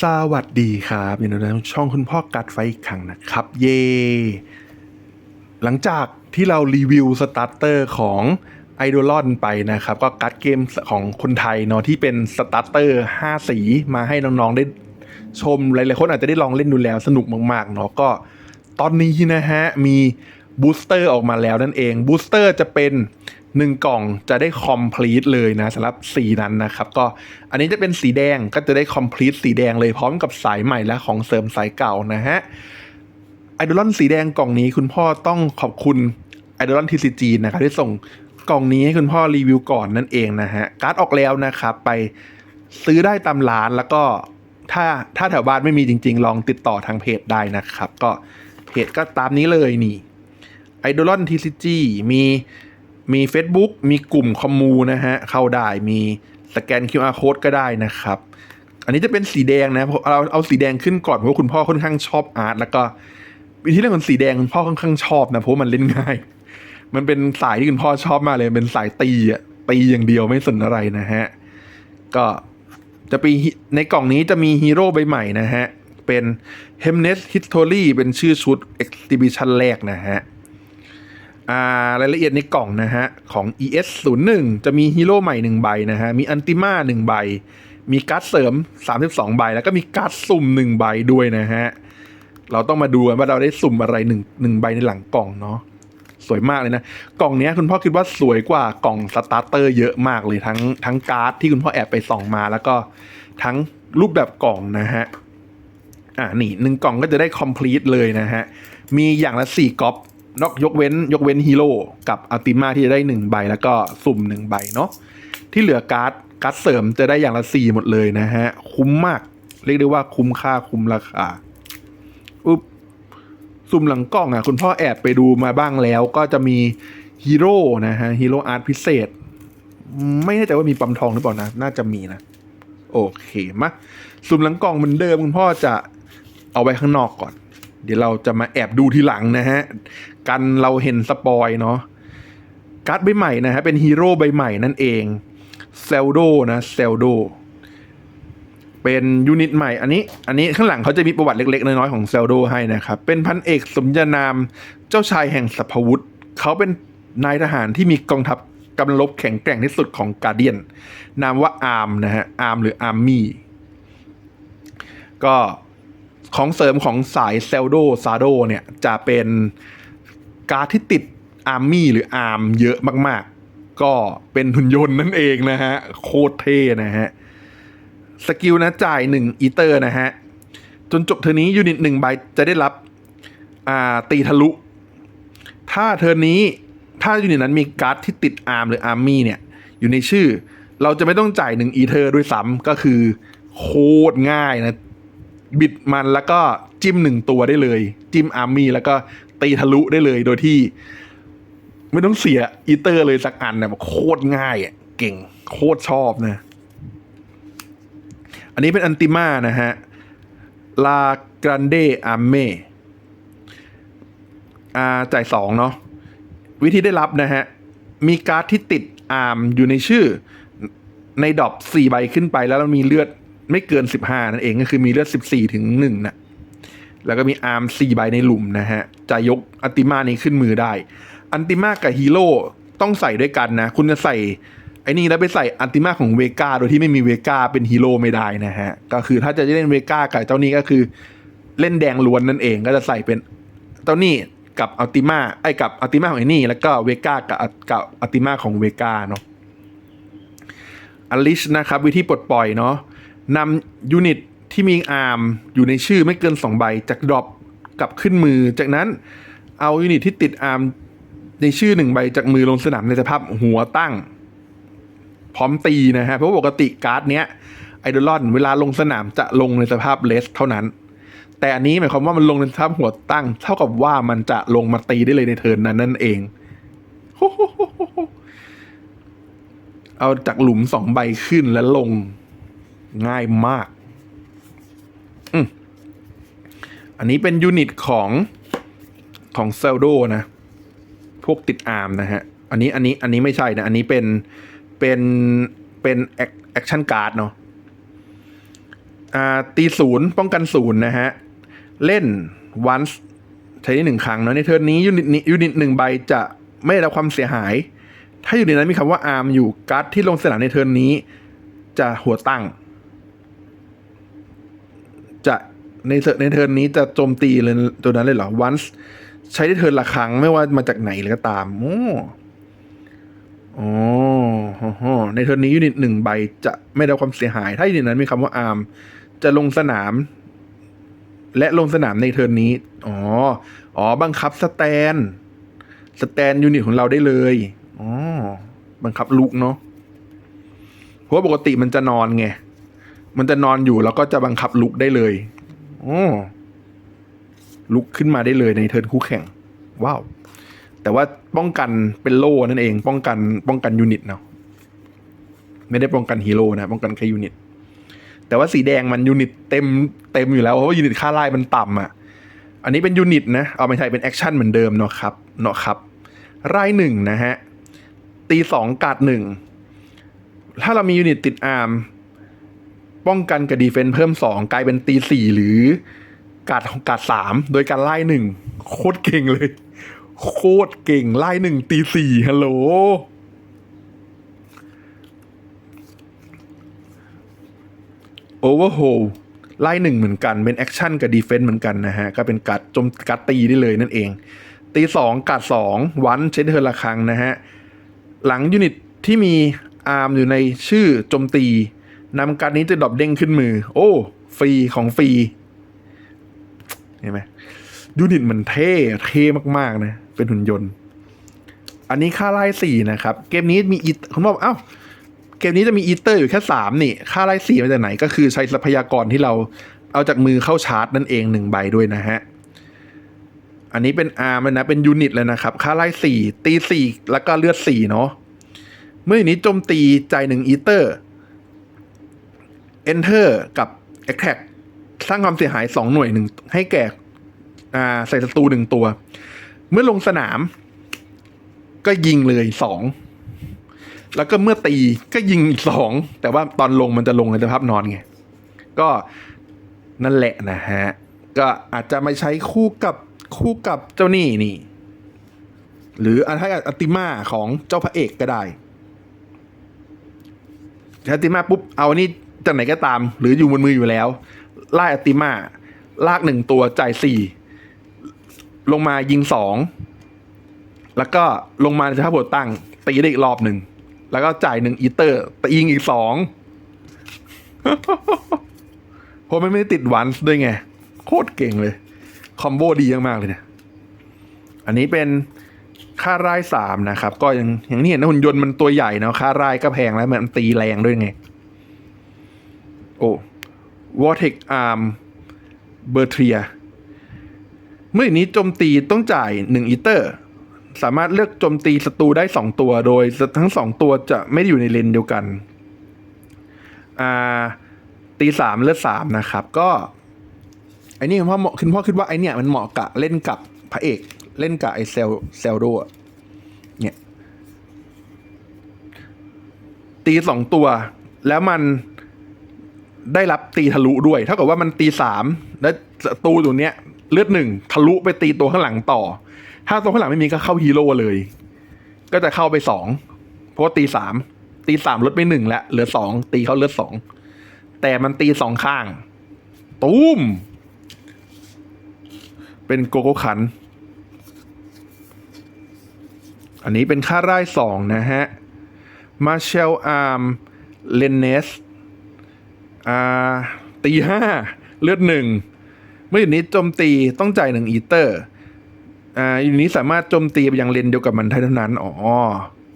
สวัสดีครับยินดีต้อนช่องคุณพ่อกัดไฟอีกครั้งนะครับ เย่หลังจากที่เรารีวิวสตาร์เตอร์ของไอดอลอนไปนะครับ ก็กัดเกมของคนไทยเนาะที่เป็นสตาร์เตอร์5 สีมาให้น้องๆได้ชมหลายๆคนอาจจะได้ลองเล่นดูแล้วสนุกมากๆเนาะก็ตอนนี้นะฮะ มีบูสเตอร์ออกมาแล้วนั่นเองบูสเตอร์จะเป็น 1 กล่องจะได้ complete เลยนะสำหรับสีนั้นนะครับ ก็อันนี้จะเป็นสีแดงก็จะได้ complete สีแดงเลยพร้อมกับสายใหม่และของเสริมสายเก่านะฮะไอดอลอนสีแดงกล่องนี้คุณพ่อต้องขอบคุณไอดอลอนทีซีจีนะครับที่ส่งกล่องนี้ให้คุณพ่อรีวิวก่อนนั่นเองนะฮะการ์ดออกแล้วนะครับไปซื้อได้ตามร้านแล้วก็ถ้าถ้าแถวบ้านไม่มีจริง ๆ ลองติดต่อทางเพจได้นะครับ ก็เพจก็ตามนี้เลยนี่ไอดอลอนทีซีจีมี มี Facebook มีกลุ่มคอมมูนะฮะ เข้าได้มีสแกน QR code ก็ได้นะครับ อันนี้จะเป็นสีแดงนะเพราะเราเอาสีแดงขึ้นก่อนเพราะว่าคุณพ่อค่อนข้างชอบอาร์ตแล้วก็วิธีเล่นของสีแดงคุณพ่อค่อนข้างชอบนะเพราะมันเล่นง่าย มันเป็นสายที่คุณพ่อชอบมากเลยเป็นสายตีอะตีอย่างเดียวไม่สนอะไรนะฮะ ก็จะปีในกล่องนี้จะมีฮีโร่ใบใหม่นะฮะ เป็น h e m n e s History เป็นชื่อชุด Exhibition แรกนะฮะ รายละเอียดในกล่องนะฮะ ของ ES 0 1จะมีฮีโร่ใหม่ 1 ใบนะฮะ มีอันติมา1ใบ มีการ์ดเสริม 32 ใบ แล้วก็มีการ์ดสุ่ม 1 ใบด้วยนะฮะ เราต้องมาดูกันว่าเราได้สุ่มอะไร1 1ใบในหลังกล่องเนาะสวยมากเลยนะ กล่องนี้คุณพ่อคิดว่าสวยกว่ากล่องสตาร์เตอร์เยอะมากเลยทั้งทั้งการ์ดที่คุณพ่อแอบไปส่องมา แล้วก็ทั้งรูปแบบกล่องนะฮะ อ่านี่หนึ่งกล่องก็จะได้ complete เลยนะฮะ มีอย่างละสี่ก๊อป นอกยกเว้นยกเว้นฮีโร่กับอัลติมาที่จะได้หนึ่งใบแล้วก็สุ่มหนึ่งใบเนาะที่เหลือการ์ดการ์ดเสริมจะได้อย่างละสี่หมดเลยนะฮะ คุ้มมาก เรียกได้ว่าคุ้มค่าคุ้มราคาอุ๊บสุ่มหลังกล้องอะ คุณพ่อแอบไปดูมาบ้างแล้วก็จะมีฮีโร่นะฮะฮีโร่อาร์ตพิเศษ ไม่แน่ใจว่ามีปั๊มทองหรือเปล่านะ น่าจะมีนะ โอเคมาสุ่มหลังกล่องเหมือนเดิมคุณพ่อจะเอาไว้ข้างนอกก่อน เดี๋ยวเราจะมาแอบดูทีหลังนะฮะ กันเราเห็นสปอยเนาะการ์ดใบใหม่นะฮะ เป็นฮีโร่ใบใหม่นั่นเองเซลโดนะเซลโดเป็นยูนิตใหม่ อันนี้ อันนี้ข้างหลังเขาจะมีประวัติเล็กๆ น้อยๆ ของเซลโดให้นะครับ เป็นพันเอกสมญานามเจ้าชายแห่งสัพวุธเขาเป็นนายทหารที่มีกองทัพกำลังรบแข็งแกร่งที่สุดของกาเดียน นามว่าอาร์มนะฮะอาร์มหรืออาร์มี่ก็ ของเสริมของสายเซลโดซาโดเนี่ยจะเป็นการดที่ติดอาร์มี่หรืออาร์มเยอะมาก ๆ ก็เป็นหุ่นยนต์นั่นเองนะฮะ โคตรเท่นะฮะ สกิลนะจ่ายหนึ่งอีเตอร์นะฮะ จนจบเทอร์นี้ยูนิตหนึ่งใบจะได้รับอ่าตีทะลุ ถ้าเทอร์นี้ถ้ายูนิตนั้นมีการ์ดที่ติดอาร์มหรืออาร์มี่เนี่ย อยู่ในชื่อ เราจะไม่ต้องจ่ายหนึ่งอีเทอร์ด้วยซ้ำก็คือโคตรง่ายนะ บิดมันแล้วก็จิ้มหนึ่งตัวได้เลย จิ้มอาร์มี่แล้วก็ตีทะลุได้เลยโดยที่ ไม่ต้องเสียอีเตอร์เลยสักอันนะโคตรง่ายอะเก่งโคตรชอบนะ อันนี้เป็นอันติมานะฮะลากรันเดอาร์เมอ่าจ่ายสองเนาะวิธีได้รับนะฮะ มีการ์ดที่ติดอาร์มอยู่ในชื่อในดอปสี่ใบขึ้นไปแล้วมันมีเลือด ไม่เกินสิบห้านั่นเองก็คือมีเลือดสิบสี่ถึงหนึ่งนะแล้วก็มีอาร์มสี่ใบในหลุมนะฮะ จะยกอันติมานี้ขึ้นมือได้ อันติมากับฮีโร่ต้องใส่ด้วยกันนะ คุณจะใส่ไอ้นี่แล้วไปใส่อันติมาของเวกาโดยที่ไม่มีเวกาเป็นฮีโร่ไม่ได้นะฮะ ก็คือถ้าจะเล่นเวกากับเจ้านี้ก็คือเล่นแดงล้วนนั่นเองก็จะใส่เป็นเจ้านี่กับอัลติมาไอ้กับอัลติมาของไอ้นี่ แล้วก็เวกากับกับอัลติมาของเวกาเนาะอลิชนะครับ วิธีปลดปล่อยเนาะ นำยูนิตที่มีอาร์มอยู่ในชื่อไม่เกิน 2 ใบจากดรอปกลับขึ้นมือ จากนั้นเอายูนิตที่ติดอาร์มในชื่อหนึ่งใบจากมือลงสนามในสภาพหัวตั้ง พร้อมตีนะฮะ เพราะปกติการ์ดเนี้ยไอดอลอนเวลาลงสนามจะลงในสภาพเลสเท่านั้น แต่อันนี้หมายความว่ามันลงในสภาพหัวตั้ง เท่ากับว่ามันจะลงมาตีได้เลยในเทิร์นนั้นนั่นเอง เอาจากหลุมสองใบขึ้นแล้วลง ง่ายมากอันนี้เป็นยูนิตของของเซลโดนะ พวกติดอาร์มนะฮะ อันนี้อันนี้อันนี้ไม่ใช่นะ อันนี้เป็นเป็นเป็นแอคชั่นการ์ดเนาะอ่าตีศูนย์ป้องกันศูนย์นะฮะ เล่น once ใช้ได้หนึ่งครั้งเนาะในเทิร์นนี้ยูนิตนี้ยูนิตหนึ่งใบจะไม่ได้รับความเสียหาย ถ้าอยู่ในนั้นมีคำว่า arm อยู่การ์ดที่ลงสนามในเทิร์นนี้ จะหัวตั้ง จะในเทิร์นในเทิร์นนี้จะโจมตีเลยตัวนั้นเลยเหรอ once ใช้ได้เทิร์นละครั้งไม่ว่ามาจากไหนเลยก็ตามโอ้อ๋อฮ่อฮ่อในเทิร์นนี้ยูนิตหนึ่งใบจะไม่ได้ความเสียหาย ถ้ายูนิตนั้นมีคำว่า arm จะลงสนาม และลงสนามในเทิร์นนี้ อ๋อ อ๋อ บังคับสแตน สแตนยูนิตของเราได้เลย อ๋อ บังคับลุกเนาะ เพราะปกติมันจะนอนไง มันจะนอนอยู่แล้วก็จะบังคับลุกได้เลยอ๋อลุกขึ้นมาได้เลยในเทิร์นคู่แข่ง ว้าว แต่ว่าป้องกันเป็นโล่นั่นเอง ป้องกันป้องกันยูนิตเนาะไม่ได้ป้องกันฮีโร่นะป้องกันแค่ยูนิตแต่ว่าสีแดงมันยูนิตเต็มเต็มอยู่แล้วเพราะว่ายูนิตค่าไล่มันต่ำอะ อันนี้เป็นยูนิตนะ เอาไม่ใช่เป็นแอคชั่นเหมือนเดิมเนาะครับเนาะครับไล่หนึ่งนะฮะตีสองกาดหนึ่งถ้าเรามียูนิตติดอาร์ม ป้องกันกับดีเฟนส์เพิ่มสองกลายเป็นตีสี่หรือกาดกาดสามโดยการไล่หนึ่งโคตรเก่งเลย โคตรเก่งไล่หนึ่งตีสี่ฮัลโหลโอเวอร์โฮลไล่หนึ่งเหมือนกันเป็นแอคชั่นกับดีเฟนต์เหมือนกันนะฮะ ก็เป็นการดจมการดตีได้เลยนั่นเอง ตีสองกัดสองวันเช็ดเทอร์ละครั้งนะฮะ หลังยูนิตที่มีอาร์มอยู่ในชื่อโจมตี นำการนี้จะดรอปเด้งขึ้นมือ โอ้ ฟรีของฟรี เห็นไหมยูนิตมันเท่ เท่มากๆนะ เป็นหุ่นยนต์ อันนี้ค่าไล่สี่นะครับ เกมนี้มีอีคุณบอกเอ้า เกมนี้จะมีอีเตอร์อยู่แค่สามนี่ ค่าไล่สี่มาจากไหน ก็คือใช้ทรัพยากรที่เราเอาจากมือเข้าชาร์จนั่นเองหนึ่งใบด้วยนะฮะ อันนี้เป็นอาร์มนะ เป็นยูนิตเลยนะครับ ค่าไล่สี่ตีสี่แล้วก็เลือดสี่เนาะ เมื่ออย่างนี้โจมตีใจหนึ่งอีเตอร์ enter กับ attack สร้างความเสียหายสองหน่วยหนึ่งให้แก่ใส่ศัตรูหนึ่งตัว เมื่อลงสนาม ก็ยิงเลยสองแล้วก็เมื่อตีก็ยิงอีกสองแต่ว่าตอนลงมันจะลงในสภาพนอนไง ก็นั่นแหละนะฮะ ก็อาจจะไม่ใช้คู่กับคู่กับเจ้านี่นี่ หรืออันถ้าอัติมาของเจ้าพระเอกก็ได้อัติมาปุ๊บเอานนี้ จากไหนก็ตาม หรืออยู่บนมืออยู่แล้วไล่อัติมาลากหนึ่งตัวจ่ายสี่ลงมายิงสองแล้วก็ลงมาในสภาพหัวตั้งตีได้อีกรอบหนึ่ง แล้วก็จ่ายหนึ่งอีเตอร์ต่ยิงอีกสองเพราะมันไม่ได้ติดวันด้วยไง โคตรเก่งเลย คอมโบดีมากๆเลยเนี่ย อันนี้เป็นค่าร่ายสามนะครับ ก็ยังอย่างที่เห็นนะหุ่นยนต์มันตัวใหญ่เนาะค่าร่ายก็แพงแล้วมันตีแรงด้วยไง โอ้วอเทคอาร์มเบอร์เทียเมื่อนี้โจมตีต้องจ่ายหนึ่งอีเตอร์ สามารถเลือกโจมตีศัตรูได้สองตัวโดยทั้งสองตัวจะไม่ได้อยู่ในเลนเดียวกันอ่าตีสามเลือดสามนะครับ ก็ไอ้นี่คุณพ่อเหมาะคุณพ่อคิดว่าไอ้เนี่ยมันเหมาะกับเล่นกับพระเอก เล่นกับไอเซลเซลโดอะเนี่ยตีสองตัว แล้วมัน ได้รับตีทะลุด้วย เท่ากับว่ามันตีสามแล้วศัตรูตัวเนี้ยเลือดหนึ่งทะลุไปตีตัวข้างหลังต่อ ถ้าตัวข้างหลังไม่มีก็เข้าฮีโร่เลย ก็จะเข้าไปสองเพราะตีสามตีสามลดไปหนึ่งแล้วเหลือสองตีเขาเลือดสองแต่มันตีสองข้างตุ้มเป็นโกโก้ขัน อันนี้เป็นค่าร่ายสองนะฮะมาเชลอาร์มเลนเนส ตีห้าเลือดหนึ่งเมื่ออยู่นี้โจมตีต้องจ่ายหนึ่งอีเตอร์อ่าอยู่นี้สามารถโจมตีไปยังเลนเดียวกับมันได้เท่านั้นอ๋อ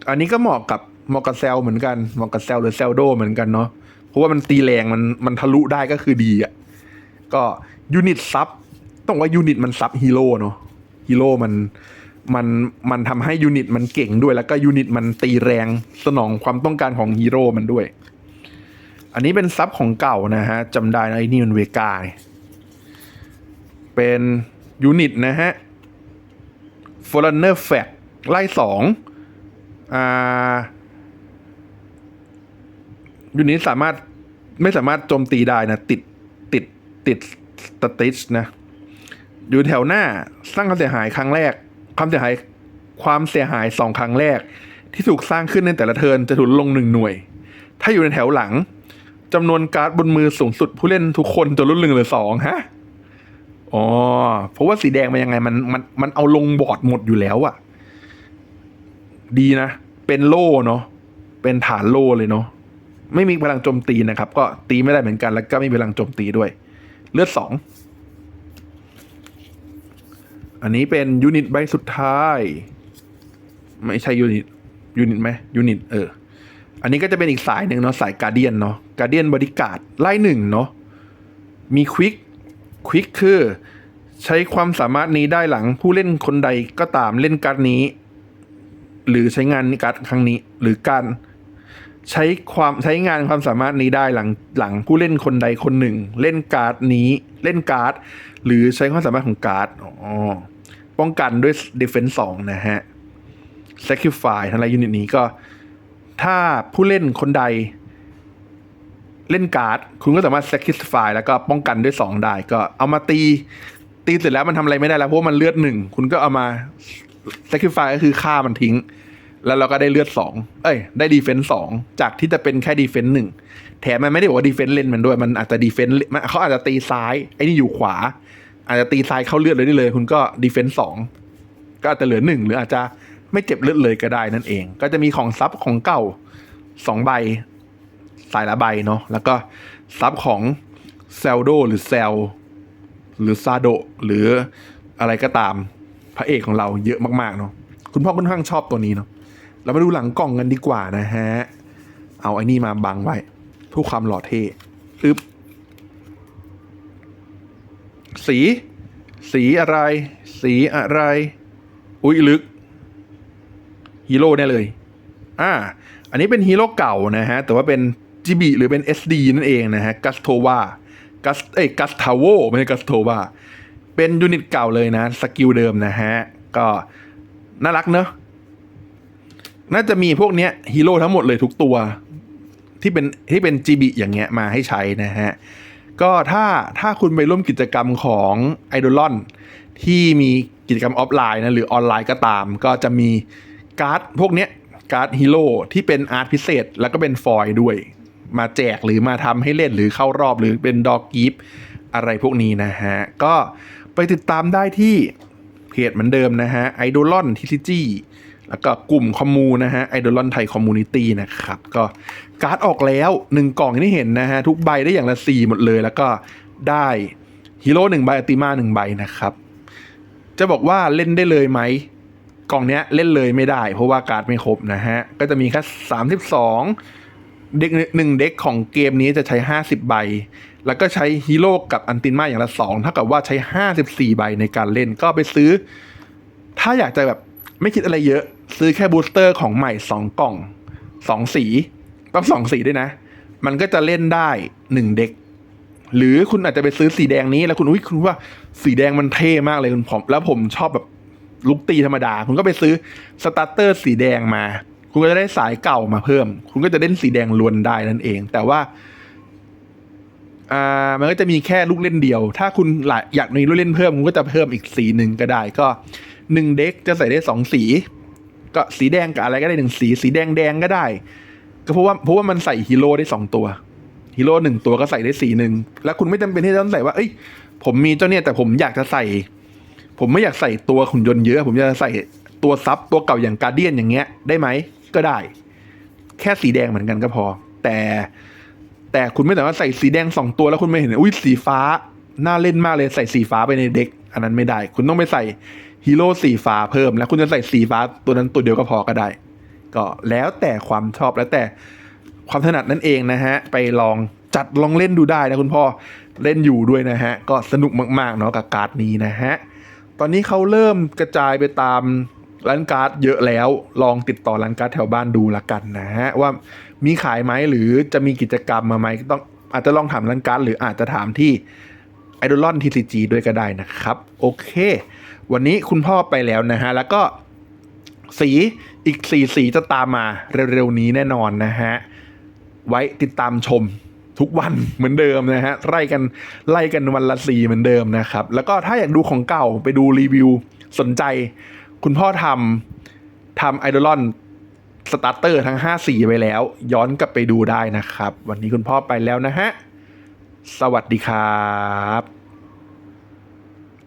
อันนี้ก็เหมาะกับเหมาะกับเซลเหมือนกันเหมาะกับเซลหรือเซลโดเหมือนกันเนาะเพราะว่ามันตีแรงมันมันทะลุได้ก็คือดีอะก็ยูนิตซับต้องว่ายูนิตมันซับฮีโร่เนาะฮีโร่มันมันมันทำให้ยูนิตมันเก่งด้วยแล้วก็ยูนิตมันตีแรงสนองความต้องการของฮีโร่มันด้วย อันนี้เป็นซับของเก่านะฮะจำได้นะไอ้นี่มันเวกาเป็นยูนิตนะฮะ f o r e i g n e r f a c t ไล่สองอ่ายูนิตสามารถไม่สามารถโจมตีได้นะติดติดสติชนะ อยู่แถวหน้าสร้างความเสียหายครั้งแรก ความเสียหายความเสียหายสองครั้งแรก ที่ถูกสร้างขึ้นในแต่ละเทินจะถูกลงหนึ่งหน่วย ถ้าอยู่ในแถวหลัง จำนวนการ์ดบนมือสูงสุดผู้เล่นทุกคนจะลดหนึ่งหรือสองฮะอ๋อเพราะว่าสีแดงมันยังไงมันมันมันเอาลงบอร์ดหมดอยู่แล้วอะดีนะ เป็นโล่เนาะเป็นฐานโล่เลยเนาะไม่มีพลังโจมตีนะครับ ก็ตีไม่ได้เหมือนกัน แล้วก็ไม่มีพลังโจมตีด้วย เลือดสองอันนี้เป็นยูนิตใบสุดท้าย ไม่ใช่ยูนิตยูนิตไหมยูนิตเออ อันนี้ก็จะเป็นอีกสายหนึ่งเนาะสายการเดียนเนาะการเดียนบริการไล่หนึ่งเนาะมีควิกควิกคือใช้ความสามารถนี้ได้หลังผู้เล่นคนใดก็ตามเล่นการ์ดนี้ หรือใช้งานการ์ดครั้งนี้ หรือการใช้ความใช้งานความสามารถนี้ได้หลังหลังผู้เล่นคนใดคนหนึ่ง เล่นการ์ดนี้เล่นการ์ด หรือใช้ความสามารถของการ์ดอ๋อป้องกันด้วย defense สองนะฮะ sacrifice ทั้งหลายยูนิตนี้ก็ ถ้าผู้เล่นคนใดเล่นการ์ด คุณก็สามารถ sacrifice แล้วก็ป้องกันด้วย2ได้ก็เอามาตี ตีเสร็จแล้วมันทำอะไรไม่ได้แล้วเพราะว่ามันเลือดหนึ่งคุณก็เอามา sacrifice ก็คือฆ่ามันทิ้ง แล้วเราก็ได้เลือดสองเอ้ย ได้ดีเฟนส์สองจากที่จะเป็นแค่ดีเฟนส์หนึ่งแถมมันไม่ได้บอกว่าดีเฟนส์เล่นมันด้วยมันอาจจะดีเฟนส์เขาอาจจะตีซ้ายไอ้นี่อยู่ขวา อาจจะตีซ้ายเข้าเลือดเลยได้เลย คุณก็ดีเฟนส์สองก็อาจจะเหลือหนึ่งหรืออาจจะ ไม่เจ็บเลือดเลยก็ได้นั่นเอง ก็จะมีของซับของเก่าสองใบสายละใบเนาะแล้วก็ซับของเซลโดหรือเซลหรือซาโดหรืออะไรก็ตามพระเอกของเราเยอะมากๆเนาะคุณพ่อค่อนข้างชอบตัวนี้เนาะเรามาดูหลังกล่องกันดีกว่านะฮะ เอาไอ้นี่มาบังไว้เพื่อความหล่อเท่อึบสี สีอะไร สีอะไร อุ้ยลึก ฮีโร่แน่เลยอ่าอันนี้เป็นฮีโร่เก่านะฮะ แต่ว่าเป็นจิบิหรือเป็น SD นั่นเองนะฮะกัสโทวากัสเอ้ยกัสทาโวไม่ใช่กัสโทวาเป็นยูนิตเก่าเลยนะ สกิลเดิมนะฮะ ก็น่ารักเนอะน่าจะมีพวกเนี้ยฮีโร่ทั้งหมดเลยทุกตัว ที่เป็นที่เป็น GB อย่างเงี้ยมาให้ใช้นะฮะ ก็ถ้าถ้าคุณไปร่วมกิจกรรมของไอดอลอนที่มีกิจกรรมออฟไลน์นะหรือออนไลน์ก็ตาม ก็จะมี การ์ดพวกเนี้ยการ์ดฮีโร่ที่เป็นอาร์ตพิเศษ แล้วก็เป็นฟอยล์ด้วย มาแจกหรือมาทำให้เล่นหรือเข้ารอบหรือเป็นดอกกิฟอะไรพวกนี้นะฮะ ก็ไปติดตามได้ที่เพจเหมือนเดิมนะฮะไอดอลอนทีซีจีแล้วก็กลุ่มคอมมูนะฮะไอดอลอนไทยคอมมูนิตี้นะครับ ก็การ์ดออกแล้วหนึ่งกล่องที่เห็นนะฮะ ทุกใบได้อย่างละสี่หมดเลย แล้วก็ได้ฮีโร่หนึ่งใบอติมาหนึ่งใบนะครับ จะบอกว่าเล่นได้เลยไหม กล่องเนี้ยเล่นเลยไม่ได้ เพราะว่าการ์ดไม่ครบนะฮะ ก็จะมีแค่สามสิบสองเด็กหนึ่งเด็กของเกมนี้จะใช้ห้าสิบใบ แล้วก็ใช้ฮีโร่กับอันตินมาอย่างละสองเท่ากับว่าใช้ห้าสิบสี่ใบในการเล่นก็ไปซื้อ ถ้าอยากจะแบบไม่คิดอะไรเยอะ ซื้อแค่บูสเตอร์ของใหม่สองกล่องสองสีต้องสองสีด้วยนะ มันก็จะเล่นได้หนึ่งเด็กหรือคุณอาจจะไปซื้อสีแดงนี้แล้วคุณอุ้ยคุณว่าสีแดงมันเท่มากเลยคุณผมแล้วผมชอบแบบ ลุกตีธรรมดา คุณก็ไปซื้อสตาร์เตอร์สีแดงมา คุณก็จะได้สายเก่ามาเพิ่ม คุณก็จะเล่นสีแดงล้วนได้นั่นเอง แต่ว่าอ่ามันก็จะมีแค่ลูกเล่นเดียว ถ้าคุณหลายอยากมีลูกเล่นเพิ่มคุณก็จะเพิ่มอีกสีหนึ่งก็ได้ก็หนึ่งเด็กจะใส่ได้สองสี ก็สีแดงกับอะไรก็ได้หนึ่งสี สีแดงแดงก็ได้ ก็เพราะว่าเพราะว่ามันใส่ฮีโร่ได้สองตัวฮีโร่หนึ่งตัวก็ใส่ได้สีหนึ่งแล้วคุณไม่จำเป็นที่จะต้องใส่ว่าเอ้ยผมมีเจ้าเนี่ยแต่ผมอยากจะใส่ ผมไม่อยากใส่ตัวขุนยนต์เยอะ ผมจะใส่ตัวซับตัวเก่าอย่างการเดียนอย่างเงี้ย ได้ไหมก็ได้ แค่สีแดงเหมือนกันก็พอ แต่แต่คุณไม่สามารถใส่สีแดงสองตัวแล้วคุณไม่เห็นอุ้ยสีฟ้าน่าเล่นมากเลยใส่สีฟ้าไปในเด็ก อันนั้นไม่ได้ คุณต้องไปใส่ฮีโร่สีฟ้าเพิ่ม แล้วคุณจะใส่สีฟ้าตัวนั้นตัวเดียวก็พอก็ได้ ก็แล้วแต่ความชอบแล้วแต่ความถนัดนั่นเองนะฮะ ไปลองจัดลองเล่นดูได้นะคุณพ่อเล่นอยู่ด้วยนะฮะ ก็สนุกมากๆเนาะกับการ์ดนี้นะฮะ ตอนนี้เขาเริ่มกระจายไปตามร้านการ์ดเยอะแล้ว ลองติดต่อร้านการ์ดแถวบ้านดูละกันนะฮะว่ามีขายไหมหรือจะมีกิจกรรมมาไหมต้องอาจจะลองถามร้านการ์ดหรืออาจจะถามที่ไอดอลอนทีซีจีด้วยก็ได้นะครับ โอเค วันนี้คุณพ่อไปแล้วนะฮะ แล้วก็สีอีกสีสีจะตามมาเร็วๆนี้แน่นอนนะฮะ ไว้ติดตามชม ทุกวันเหมือนเดิมนะฮะไล่กันไล่กันวันละสี่เหมือนเดิมนะครับ แล้วก็ถ้าอยากดูของเก่าไปดูรีวิวสนใจ คุณพ่อทำทำไอดอลอนสตาร์เตอร์ทั้ง 5 สีไปแล้ว ย้อนกลับไปดูได้นะครับ วันนี้คุณพ่อไปแล้วนะฮะ สวัสดีครับ